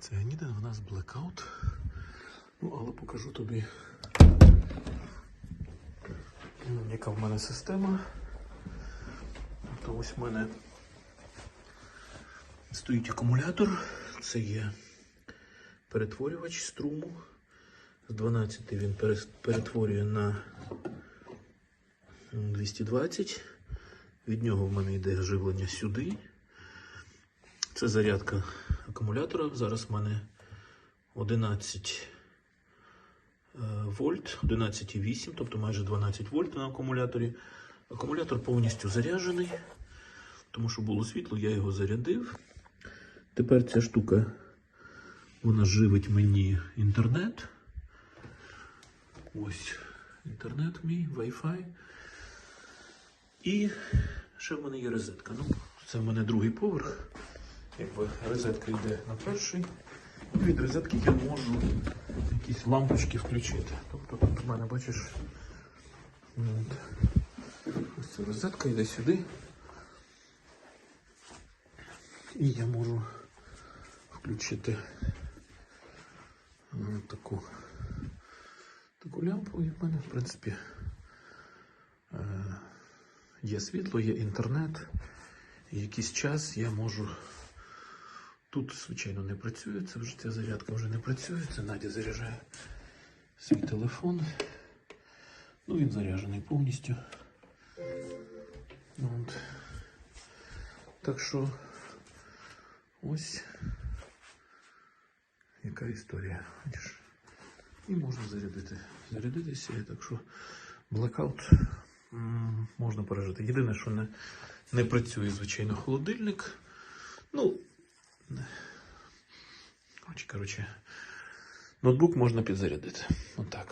Ціанідин в нас блекаут. Ну, але покажу тобі, ну, яка в мене система. То ось в мене стоїть акумулятор. Це є перетворювач струму. З 12 він перетворює на 220. Від нього в мене йде живлення сюди. Це зарядка акумулятора. Зараз в мене 11 е, вольт, 11,8, тобто майже 12 вольт на акумуляторі. Акумулятор повністю заряджений, тому що було світло, я його зарядив. Тепер ця штука вона живить мені інтернет. Ось інтернет мій, Wi-Fi. І ще в мене є розетка. Ну, це в мене другий поверх. Якби розетка йде на перший. І від розетки я можу якісь лампочки включити. Тобто тут в мене, бачиш, ну, ось ця розетка йде сюди. І я можу включити е, таку, таку лампу. І в мене, в принципі, е, є світло, є інтернет. І якийсь час я можу. Тут, звичайно, не працює, це вже ця зарядка вже не працює. Це Надя заряджає свій телефон. Ну, він заряджений повністю. От. Так що ось яка історія. І можна зарядити. Зарядитися, так що блекаут можна пережити. Єдине, що не, не працює, звичайно, холодильник. Ну, коротше, ноутбук можна підзарядити. Отак.